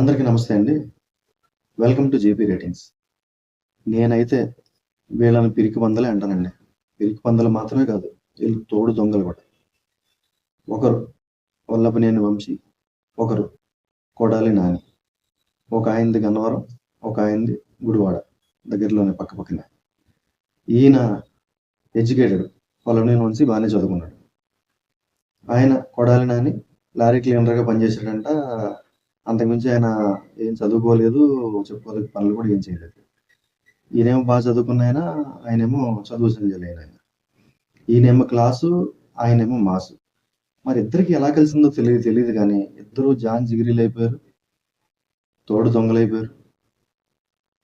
అందరికీ నమస్తే అండి. వెల్కమ్ టు జేపీ రేటింగ్స్ నేనైతే వీళ్ళని పిరికి పందలే అంటానండి. పిరికి పందలు మాత్రమే కాదు వీళ్ళు తోడు దొంగలు కూడా. ఒకరు వల్లభనేని వంశీ ఒకరు కొడాలి నాని. ఒక ఆయనది గన్నవరం ఒక ఆయనది గుడివాడ దగ్గరలోనే పక్క పక్కనే. ఈయన ఎడ్యుకేటెడ్ వల్లభనేని వంశీ బాగానే చదువుకున్నాడు. ఆయన కొడాలి నాని లారీ క్లీనర్గా పనిచేసాడంట అంతకుమించి ఆయన ఏం చదువుకోలేదు చెప్పుకోలేదు పనులు కూడా ఏం చేయలేదు. ఈయనేమో బాగా చదువుకున్న ఆయన ఆయనేమో చదువు సంజలేని ఆయన. ఈయనేమో క్లాసు ఆయనేమో మాసు. మరి ఇద్దరికి ఎలా కలిసిందో తెలియదు తెలియదు కానీ ఇద్దరు జాన్ జిగిరీలు అయిపోయారు తోడు దొంగలైపోయారు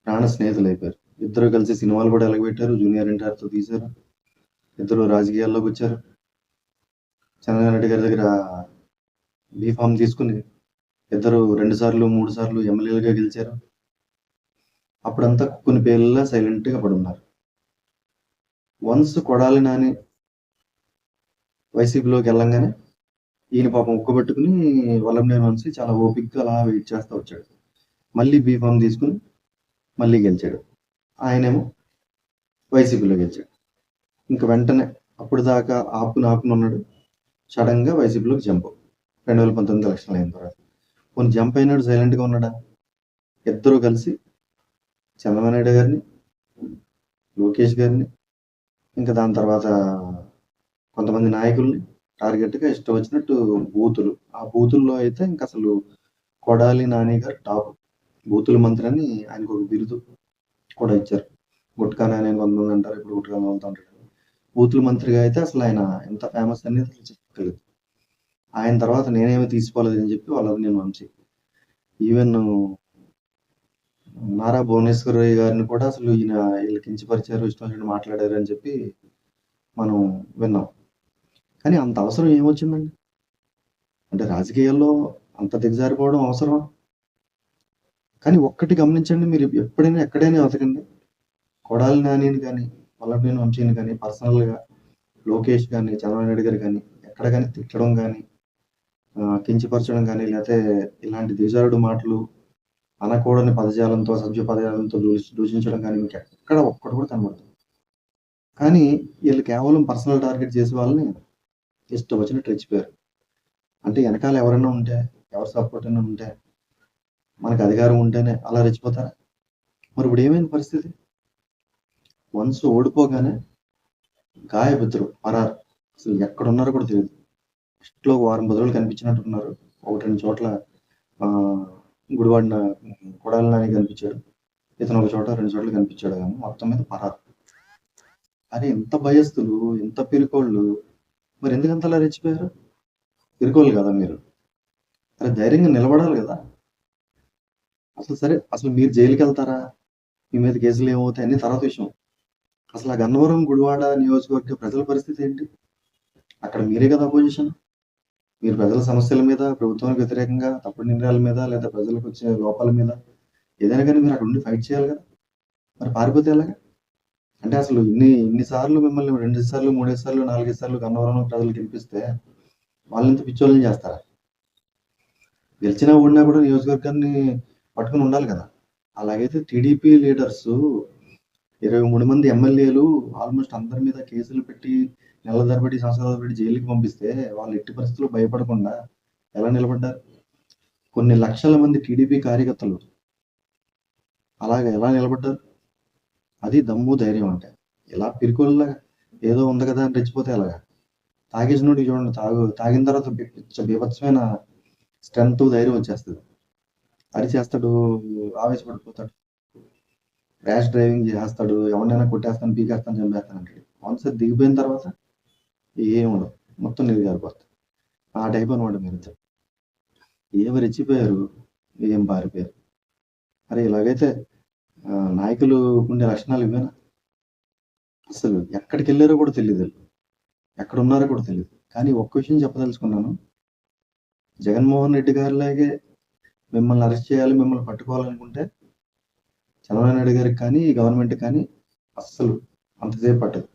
ప్రాణ స్నేహితులు అయిపోయారు. ఇద్దరు కలిసి సినిమాలు కూడా ఎలగబెట్టారు జూనియర్ ఎన్టీఆర్తో తీశారు ఇద్దరు రాజకీయాల్లోకి వచ్చారు. చంద్రబాబు నాయుడు గారి దగ్గర బీఫామ్ తీసుకుని ఇద్దరు రెండు సార్లు మూడు సార్లు ఎమ్మెల్యేలుగా గెలిచారు. అప్పుడంతా కొన్ని పేర్ల సైలెంట్గా పడున్నారు. వన్స్ కొడాలి నాని వైసీపీలోకి వెళ్ళంగానే ఈయన పాపం ఉక్కబెట్టుకుని వల్లంనే మనిషి చాలా ఓపిక్గా అలా వెయిట్ చేస్తూ వచ్చాడు. మళ్ళీ బీఫామ్ తీసుకుని మళ్ళీ గెలిచాడు. ఆయనేమో వైసీపీలో గెలిచాడు. ఇంకా వెంటనే అప్పుడు దాకా ఆపుకుని ఆపుకుని ఉన్నాడు. సడన్గా వైసీపీలోకి జంప్. రెండు వేల పంతొమ్మిది ఎలక్షన్లు అయిన తర్వాత. కొన్ని జంప్ అయినాడు సైలెంట్గా ఉన్నాడా? ఇద్దరు కలిసి చంద్రబాబు నాయుడు గారిని లోకేష్ గారిని ఇంకా దాని తర్వాత కొంతమంది నాయకుల్ని టార్గెట్గా ఇష్టం వచ్చినట్టు బూతులు. ఆ బూతుల్లో అయితే ఇంకా అసలు కొడాలి నాని గారు టాప్ బూతుల మంత్రి అని ఆయనకు ఒక బిరుదు కూడా ఇచ్చారు. గుట్కా నాని అని కొంతమంది అంటారు ఇప్పుడు గుట్కా వెళ్తూ ఉంటాడు. బూతుల మంత్రిగా అయితే అసలు ఆయన ఎంత ఫేమస్ అనేది అసలు చెప్పగలదు. ఆయన తర్వాత నేనేమి తీసుకోలేదు అని చెప్పి వాళ్ళకి నేను వంశీ. ఈవెన్ నారా భువనేశ్వర్ గారిని కూడా అసలు ఈయన వీళ్ళు కించపరిచారు ఇష్టం మాట్లాడారు అని చెప్పి మనం విన్నాం. కానీ అంత అవసరం ఏమొచ్చిందండి? అంటే రాజకీయాల్లో అంత దిగజారిపోవడం అవసరం కానీ ఒక్కటి గమనించండి మీరు ఎప్పుడైనా ఎక్కడైనా వెతకండి. కొడాలి నానిని కానీ వల్లభనేని వంశీని కానీ పర్సనల్గా లోకేష్ కానీ చంద్రబాబు నాయుడు గారు కానీ ఎక్కడ కానీ తిట్టడం కానీ కించపరచడం కానీ లేకపోతే ఇలాంటి దిగజారుడు మాటలు అనకూడని పదజాలంతో సభ్య పదజాలంతో దూషి దూషించడం కానీ మీకు ఎక్కడ ఒక్కటి కూడా కనబడదు. కానీ వీళ్ళు కేవలం పర్సనల్ టార్గెట్ చేసే వాళ్ళని ఇష్టం వచ్చినట్టు రెచ్చిపోయారు. అంటే వెనకాల ఎవరైనా ఉంటే ఎవరు సపోర్ట్ అయినా ఉంటే మనకు అధికారం ఉంటేనే అలా రెచ్చిపోతారా? మరి ఇప్పుడు ఏమైంది పరిస్థితి? వన్స్ ఓడిపోగానే గాయబిద్దరు పరారు. అసలు ఎక్కడ ఉన్నారో కూడా తెలియదు. ఫస్ట్లో వారం పది రోజులు కనిపించినట్టున్నారు. ఒకటి రెండు చోట్ల గుడివాడిన కొడాలని కనిపించాడు ఇతను ఒక చోట రెండు చోట్ల కనిపించాడు కానీ మొత్తం మీద పరారు అరే ఎంత భయస్తులు ఎంత పిరుకోళ్ళు. మరి ఎందుకంత అలా రెచ్చిపోయారు? పిరుకోళ్ళు కదా మీరు. అరే ధైర్యంగా నిలబడాలి కదా. అసలు సరే అసలు మీరు జైలుకి వెళ్తారా? మీ మీద కేసులు ఏమవుతాయి? అన్ని తర్వాత విషయం. అసలు ఆ గన్నవరం గుడివాడ నియోజకవర్గ ప్రజల పరిస్థితి ఏంటి? అక్కడ మీరే కదా అపోజిషన్. మీరు ప్రజల సమస్యల మీద ప్రభుత్వానికి వ్యతిరేకంగా తప్పుడు నిర్ణయాల మీద లేదా ప్రజలకు వచ్చే లోపాల మీద ఏదైనా కానీ మీరు అక్కడ ఉండి ఫైట్ చేయాలి కదా. మరి పారిపోతే ఎలాగా? అంటే అసలు ఇన్ని ఇన్నిసార్లు మిమ్మల్ని రెండు సార్లు మూడేసి సార్లు నాలుగైదు సార్లు గన్నవరం ప్రజలు గెలిపిస్తే వాళ్ళని పిచ్చోళ్ళని చేస్తారా? గెలిచినా ఓడినా కూడా నియోజకవర్గాన్ని పట్టుకుని ఉండాలి కదా. అలాగైతే టీడీపీ లీడర్స్ ఇరవై మూడు మంది ఎమ్మెల్యేలు ఆల్మోస్ట్ అందరి మీద కేసులు పెట్టి నెల తరబడి సంవత్సరాల తరబడి జైలుకి పంపిస్తే వాళ్ళు ఎట్టి పరిస్థితుల్లో భయపడకుండా ఎలా నిలబడ్డారు? కొన్ని లక్షల మంది టీడీపీ కార్యకర్తలు అలాగే ఎలా నిలబడ్డారు? అది దమ్ము ధైర్యం అంటే. ఇలా పిరుకుల్లా ఏదో ఉంది కదా అని రెచ్చిపోతే ఎలాగా? తాగేసినోడికి చూడండి తాగు తాగిన తర్వాత బీభత్సమైన స్ట్రెంత్ ధైర్యం వచ్చేస్తుంది. అది చేస్తాడు ఆవేశపడిపోతాడు. ర్యాష్ డ్రైవింగ్ చేస్తాడు ఎవరినైనా కొట్టేస్తాను పీకేస్తాను చంపేస్తాను అంటాడు. సార్ దిగిపోయిన తర్వాత ఏముండవు ఉండదు మొత్తం నిలిగారిపోతుంది ఆ టైప్ అనమాట మీరు ఏమి రెచ్చిపోయారు ఏం పారిపోయారు? అరే ఇలాగైతే నాయకులు ఉండే లక్షణాలు ఇవేనా? అసలు ఎక్కడికి వెళ్ళారో కూడా తెలియదు ఎక్కడ ఉన్నారో కూడా తెలియదు కానీ ఒక్క విషయం చెప్పదలుచుకున్నాను. జగన్మోహన్ రెడ్డి గారిలాగే మిమ్మల్ని అరెస్ట్ చేయాలి మిమ్మల్ని పట్టుకోవాలనుకుంటే చంద్రబాబు నాయుడు గారికి కానీ గవర్నమెంట్ కానీ అస్సలు అంతసేపు పట్టదు.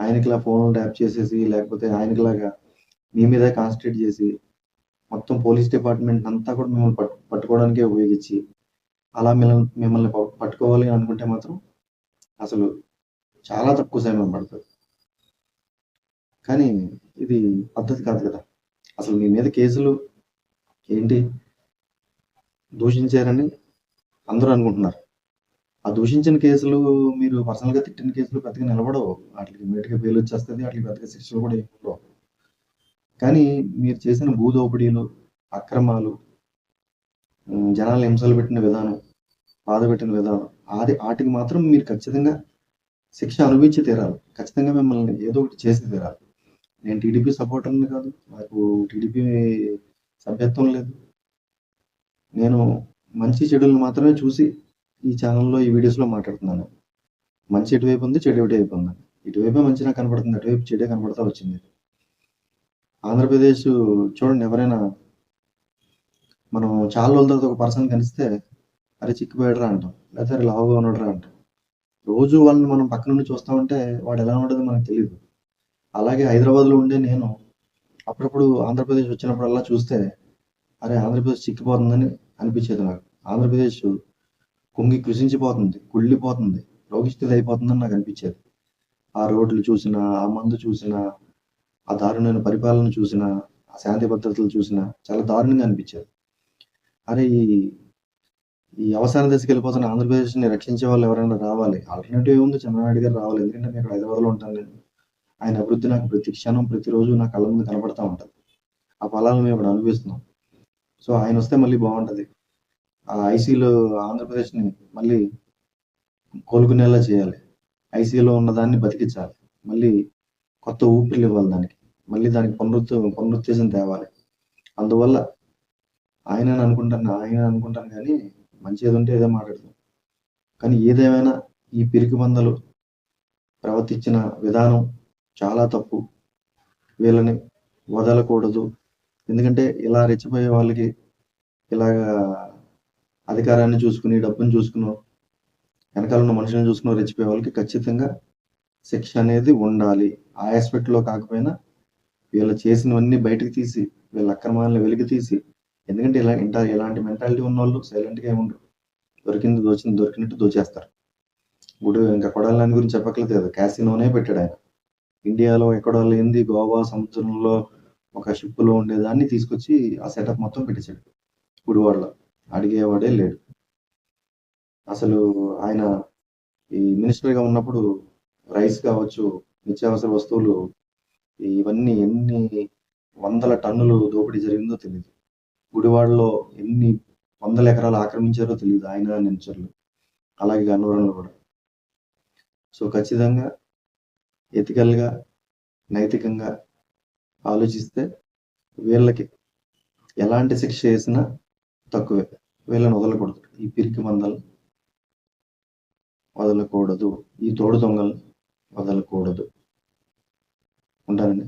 ఆయనకిలా ఫోన్లు ట్యాప్ చేసేసి లేకపోతే ఆయనకిలాగా మీ మీద కాన్సన్ట్రేట్ చేసి మొత్తం పోలీస్ డిపార్ట్మెంట్ అంతా కూడా మిమ్మల్ని పట్టు పట్టుకోవడానికే ఉపయోగించి అలా మిమ్మల్ని మిమ్మల్ని ప- పట్టుకోవాలి అనుకుంటే మాత్రం అసలు చాలా తక్కువ సమయం పడుతుంది. కానీ ఇది పద్ధతి కాదు కదా. అసలు మీ మీద కేసులు ఏంటి? దూషించారని అందరూ అనుకుంటున్నారు. ఆ దూషించిన కేసులు మీరు పర్సనల్గా తిట్టిన కేసులు పెద్దగా నిలబడవు. వాటికి ఇమీడియట్గా బెయిల్ వచ్చేస్తుంది వాటికి పెద్దగా శిక్షలు కూడా ఏమి కానీ మీరు చేసిన భూదోపిడీలు అక్రమాలు జనాలు హింసలు పెట్టిన విధానం బాధ పెట్టిన విధానం అది వాటికి మాత్రం మీరు ఖచ్చితంగా శిక్ష అనుభవించి తీరాలి. ఖచ్చితంగా మిమ్మల్ని ఏదో ఒకటి చేసి తీరాలి. నేను టీడీపీ సపోర్టర్ని కాదు నాకు టీడీపీ సభ్యత్వం లేదు. నేను మంచి చెడులను మాత్రమే చూసి ఈ ఛానల్లో ఈ వీడియోస్లో మాట్లాడుతున్నాను. మంచి ఎటువైపు ఉంది చెడు ఎటువైపు ఉంది? ఇటువైపే మంచి నాకు కనపడుతుంది అటువైపు చెడే కనపడతా వచ్చింది. ఆంధ్రప్రదేశ్ చూడండి ఎవరైనా మనం చాలా రోజుల తర్వాత ఒక పర్సన్ కనిస్తే అరే చిక్కిపోయాడురా అంటాం లేకపోతే అరే లావుగా ఉన్నాడురా అంటాం. రోజు వాళ్ళని మనం పక్క నుండి చూస్తా ఉంటే వాడు ఎలా ఉండదో మనకు తెలియదు అలాగే హైదరాబాద్లో ఉండే నేను అప్పుడప్పుడు ఆంధ్రప్రదేశ్ వచ్చినప్పుడల్లా చూస్తే అరే ఆంధ్రప్రదేశ్ చిక్కిపోతుందని అనిపించేది నాకు. ఆంధ్రప్రదేశ్ కుంగి కృషించిపోతుంది కుళ్ళిపోతుంది రోగిస్థితి అయిపోతుందని నాకు అనిపించేది. ఆ రోడ్లు చూసినా ఆ మందు చూసినా ఆ దారుణమైన పరిపాలన చూసినా ఆ శాంతి భద్రతలు చూసినా చాలా దారుణంగా అనిపించేది. అరే ఈ ఈ అవసాన దశకి వెళ్ళిపోతున్న ఆంధ్రప్రదేశ్ని రక్షించే వాళ్ళు ఎవరైనా రావాలి? ఆల్టర్నేటివ్ ఏముంది? చంద్రనాయుడు గారు రావాలి. ఎందుకంటే నేను ఇక్కడ హైదరాబాద్లో ఉంటాను నేను. ఆయన అభివృద్ధి నాకు ప్రతి క్షణం ప్రతిరోజు నా కళ్ళ ముందు కనపడతా ఉంటుంది. ఆ ఫలాలను మేము ఇప్పుడు అనుభవిస్తున్నాం. సో ఆయన వస్తే మళ్ళీ బాగుంటుంది. ఐసీలో ఆంధ్రప్రదేశ్ని మళ్ళీ కోలుకునేలా చేయాలి. ఐసీలో ఉన్న దాన్ని బతికించాలి. మళ్ళీ కొత్త ఊపిరిలు ఇవ్వాలి దానికి. మళ్ళీ దానికి పునరుత్ పునరుత్తేజం తేవాలి. అందువల్ల ఆయన అనుకుంటాను ఆయన అనుకుంటాను కానీ మంచి ఏది ఉంటే ఏదో మాట్లాడతాం. కానీ ఏదేమైనా ఈ పిరికి మందలు ప్రవర్తించిన విధానం చాలా తప్పు. వీళ్ళని వదలకూడదు. ఎందుకంటే ఇలా రెచ్చిపోయే వాళ్ళకి ఇలాగా అధికారాన్ని చూసుకుని డబ్బుని చూసుకుని వెనకాల ఉన్న మనుషులను చూసుకుని రెచ్చిపోయే వాళ్ళకి ఖచ్చితంగా శిక్ష అనేది ఉండాలి. ఆ ఆస్పెక్ట్లో కాకపోయినా వీళ్ళు చేసినవన్నీ బయటకు తీసి వీళ్ళ అక్రమాలను వెలికి తీసి ఎందుకంటే ఇలా ఇంట ఇలాంటి మెంటాలిటీ ఉన్న వాళ్ళు సైలెంట్గా ఉండరు. దొరికింది దోచింది దొరికినట్టు దోచేస్తారు. ఇప్పుడు ఇంకా కొడాలని గురించి చెప్పట్లేదు క్యాసినోనే పెట్టాడు ఆయన. ఇండియాలో ఎక్కడో లేనిది గోవా సముద్రంలో ఒక షిప్లో ఉండేదాన్ని తీసుకొచ్చి ఆ సెటప్ మొత్తం పెట్టేశాడు. గుడివాడలో. అడిగేవాడే లేడు. అసలు ఆయన ఈ మినిస్టర్గా ఉన్నప్పుడు రైస్ కావచ్చు నిత్యావసర వస్తువులు ఇవన్నీ ఎన్ని వందల టన్నులు దోపిడీ జరిగిందో తెలియదు గుడివాడలో ఎన్ని వందల ఎకరాలు ఆక్రమించారో తెలియదు ఆయన నించర్లు అలాగే గన్నవరంలో కూడా. సో ఖచ్చితంగా ఎథికల్గా నైతికంగా ఆలోచిస్తే వీళ్ళకి ఎలాంటి శిక్ష వేసినా తక్కువే. వీళ్ళని వదలకూడదు. ఈ పిరికి మందలు వదలకూడదు. ఈ తోడు దొంగలు వదలకూడదు. ఉంటానండి